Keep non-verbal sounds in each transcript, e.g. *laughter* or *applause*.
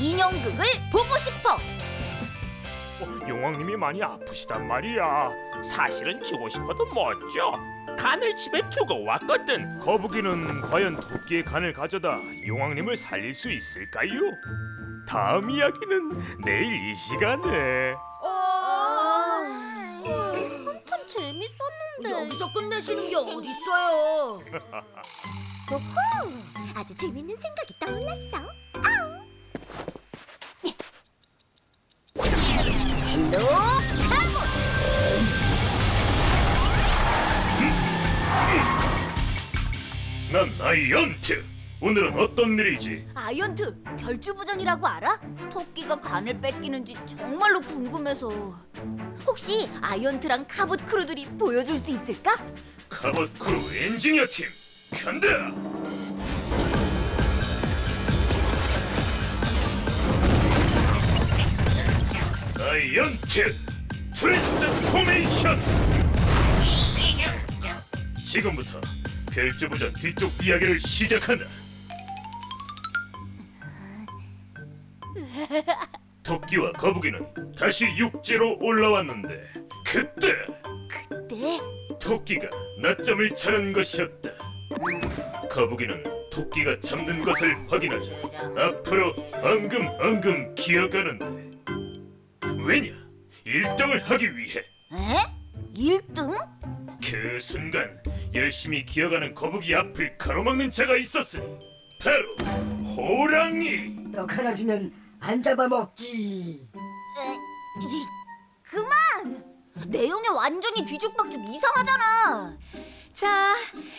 인형극을 보고 싶어. 어, 용왕님이 많이 아프시단 말이야. 사실은 주고 싶어도 못 줘. 간을 집에 두고 왔거든. 거북이는 과연 토끼의 간을 가져다 용왕님을 살릴 수 있을까요? 다음 이야기는 내일 이 시간에. 참 재밌었는데. 여기서 끝내시는 게 어딨어요? *laughs* 아주 재밌는 생각이 떠올랐어. 헬 로 카보. 난 나이언트. 오늘은 어떤 일이지? 아이언트 별주부전이라고 알아? 토끼가 간을 뺏기는지 정말로 궁금해서. 혹시 아이언트랑 카봇 크루들이 보여줄 수 있을까? 카봇 크루 엔지니어 팀 간다. 나이언트 트랜스포메이션. 지금부터 별주부전 뒤쪽 이야기를 시작한다. 토끼와 거북이는 다시 육지로 올라왔는데 그때 네. 토끼가 낮잠을 자는 것이었다. 거북이는 토끼가 잠든 것을 확인하자 앞으로 엉금엉금 기어가는데 왜냐? 1등을 하기 위해 에? 1등? 그 순간 열심히 기어가는 거북이 앞을 가로막는 자가 있었으니 바로 호랑이 떡 하나 주면 안 잡아먹지. 이, 그만! 내용이 완전히 뒤죽박죽 이상하잖아. 자,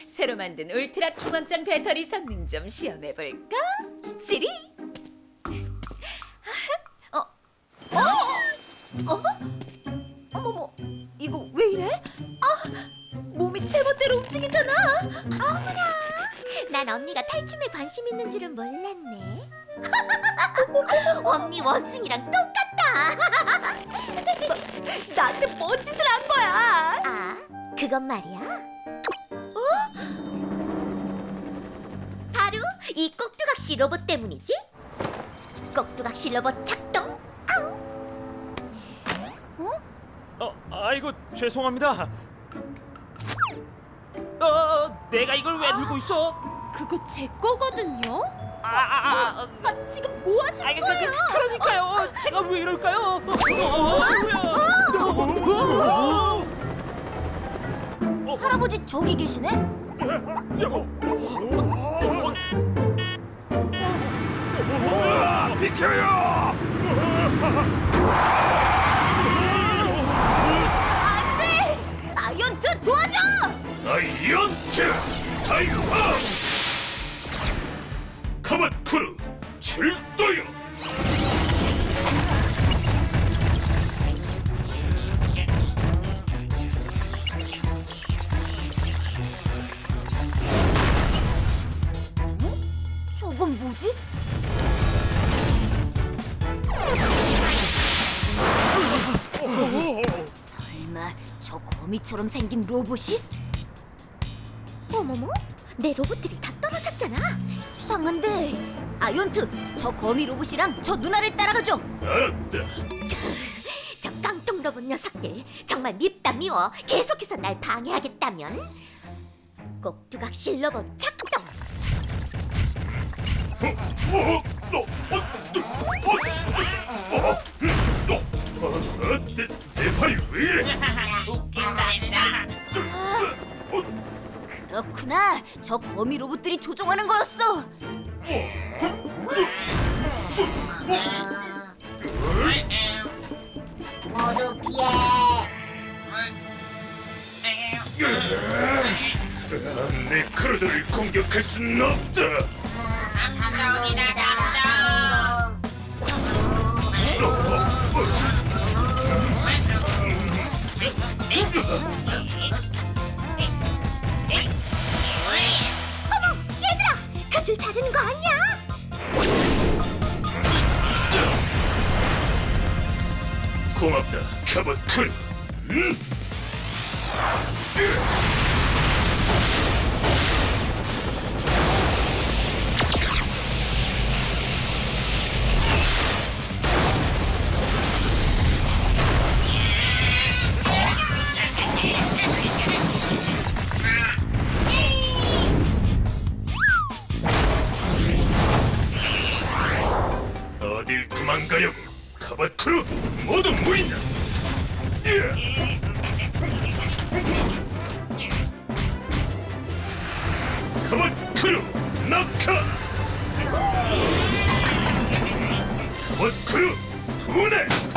새로 만든 울트라 기광전 배터리 성능 좀 시험해 볼까? 지리. 어? 어머머, 이거 왜 이래? 아, 몸이 제멋대로 움직이잖아. 어머나, 난 언니가 탈춤에 관심 있는 줄은 몰랐네. *laughs* 언니 원숭이랑 똑같다. 나한테 뭔 짓을 한 거야? 아, 그건 말이야. 어? 바로 이 꼭두각시 로봇 때문이지. 꼭두각시 로봇 작동. 아이고 죄송합니다 어, 내가 이걸 왜 들고 있어? 그거 제 거거든요. 아, 아, 아, 아, 지금 뭐 하시는 그, 거예요? 그, 그러니까요. 제가 왜 이럴까요? 어, 뭐야? 어, 할아버지 저기 계시네? 아, 비켜요! 아이언트 타이파! 크루! 출동 거미처럼 생긴 로봇이? 어머머, 내 로봇들이 다 떨어졌잖아. 이상한데. 아이언트, 저 거미 로봇이랑 저 누나를 따라가줘. 저 깡통 로봇 녀석들 정말 밉다 미워. 계속해서 날 방해하겠다면 꼭두각실 로봇 작동. 어, 어, 너, 어, 너, 어, 어, 너, 어, 어, 내, 내 팔이 왜 이래? 어, 그렇구나. 저 거미 로봇들이 조종하는 거였어. 수, 모두 피해. 내 크루들을 공격할 수는 없다. 어머, 얘들아, 가줄 자르는 거 아니야? 고맙다, 카봇 크루. 음? 어딜 도망가려고 카봇 크루 모두 모인다 예. 카봇 크루 낙하 카봇 크루 분해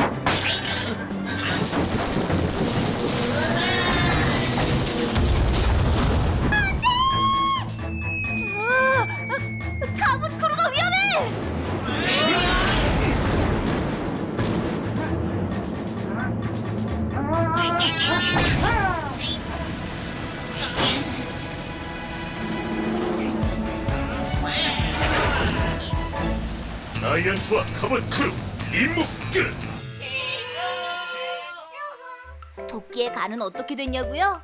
나이언트와 카봇 크루 임무 끝 도끼의 간은 어떻게 됐냐고요?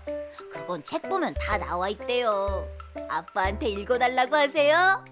그건 책 보면 다 나와 있대요. 아빠한테 읽어달라고 하세요.